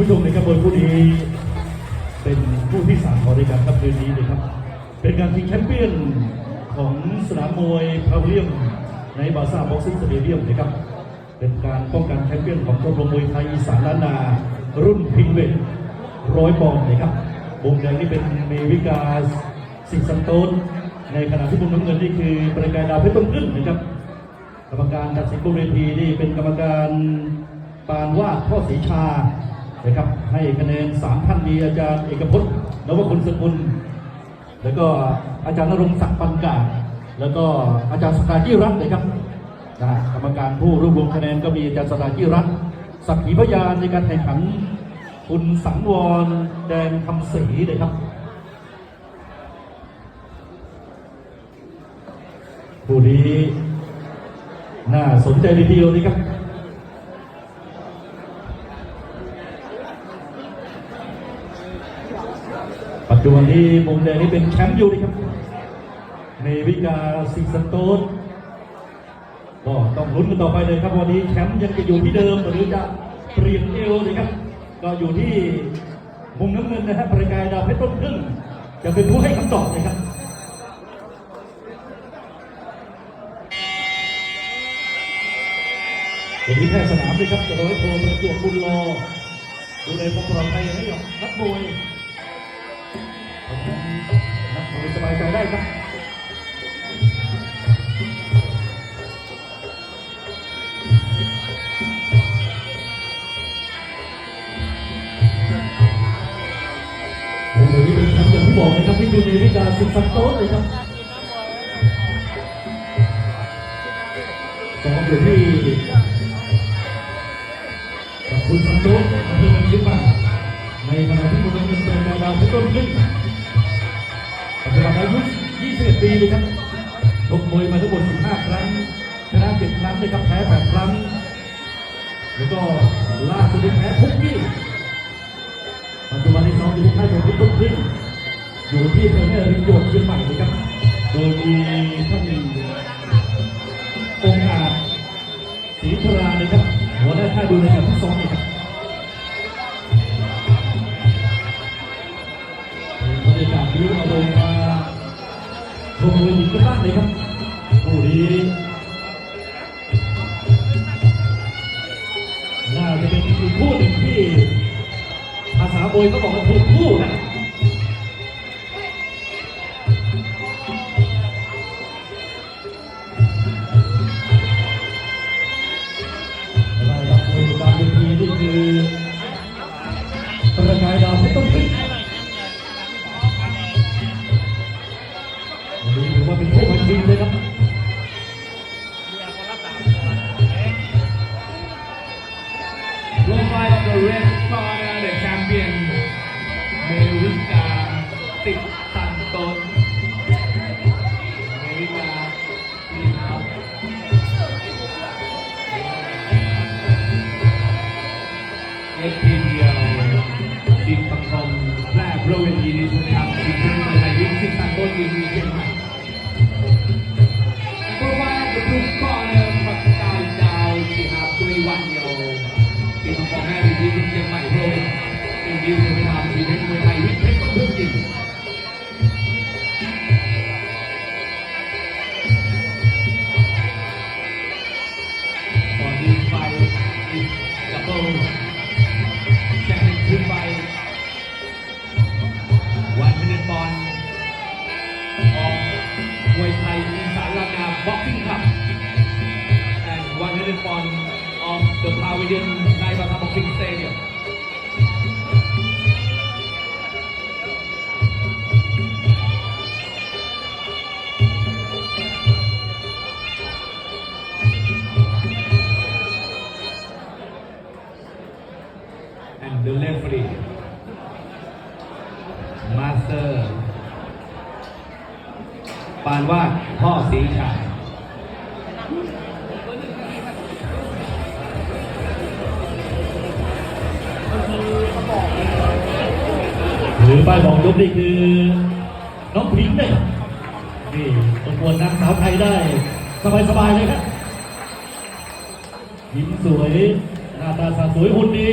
ผู้ชมในกระบวนผู้นี้เป็นผู้ที่สามของรายการครับคืนนี้นะครับ เป็นการชิงแชมเปี้ยนของสนามมวยพาวเลียมในบาซ่าบ็อกซิ่งสเตเดียมนะครับ เป็นการป้องกันแชมเปี้ยนของชมรมมวยไทยอีสานล้านนา รุ่นพิงเวทร้อยปอนด์นะครับมุมแดงนี่เป็นเมวิกาสิงสันโตนในขณะที่มุมน้ำเงินนี่คือประกายดาวเพชรต้นขึ้นนะครับ กรรมการตัดสินบนเวทีนี่เป็นกรรมการปานวาดพ่อศรีชา นะครับ ให้คะแนนสามท่านมีอาจารย์เอกพจน์นวคุณสกุล แล้วก็อาจารย์นรงศักดิ์ปันกาแล้วก็อาจารย์สกาจิรัตน์นะครับนะกรรมการผู้รวบรวมคะแนนก็มีอาจารย์สกาจิรัตน์สักขีพยานในการแข่งขัน คุณสังวรแดงคำศรีนะครับผู้นี้น่าสนใจทีเดียวนี่ครับ ปัจจุบันนี้มุมแดงนี่เป็นแชมป์อยู่นะครับเมวิกาซิงสโตนก็ต้องลุ้นกันต่อไปเลยครับวันนี้แชมป์ยังจะอยู่ที่เดิมหรือจะเปลี่ยนเอวนะครับ ก็อยู่ที่มุมน้ำเงินนะครับประกายดาวเพชรต้นครึ่งจะเป็นผู้ให้คำตอบนะครับวันนี้แพทย์สนามเลยครับร้อยโทประจวบบุญรอดูแลความปลอดภัยให้กับนักมวย นักมวยสบายใจได้ครับวันนี้เป็นคำอย่างที่บอกนะครับที่ดูในวิจารณ์สุดสันโต๊ะเลยครับสองอยู่ที่ขอบคุณสันโดษอำเภอเมืองเชียงใหม่น ต้นขึ้นปัจจุบันอายุ21 ปีนะครับชกมวยมาทั้งหมด 15 ครั้ง ชนะ7ครั้งนะครับ แพ้ 8 ครั้ง แล้วก็ล่าสุดที่แพ้ทุกที่ปัจจุบันที่ซ้อมอยู่ที่ค่ายมวยที่ต้นขึ้นอยู่ที่อำเภอแม่ริโยดเชียงใหม่นะครับ โดยมีท่านองค์อาจศรีชรานะครับหัวหน้าค่ายดูแลกับที่ซ้อมนะครับ ชมมวยกันบ้างเลยครับคู่นี้น่าจะเป็นอีกคู่หนึ่งที่ภาษาโบยเขาบอกว่าถูกคู่นะรายรับมวยบางเวทีนี่คือ ดีเทอร์มินามทีเด็กมวยไทยวิทย์เพชรต้นพึ่งจริงก่อนดีไฟอีกดับเบิลแชมเปี้ยนขึ้นไป วันมินิบอลของมวยไทยอีสานลานาบ็อกซิ่งคัพ and 100 pound of the Pavilion Master ปานวาดพ่อศรีชายหรือป้ายบอกยกนี่คือน้องพิงค์เนี่ยนี่ประกวดนางสาวไทยได้ สบายๆเลยครับยิ้มสวยหน้าตาสาสวยหุ่นดี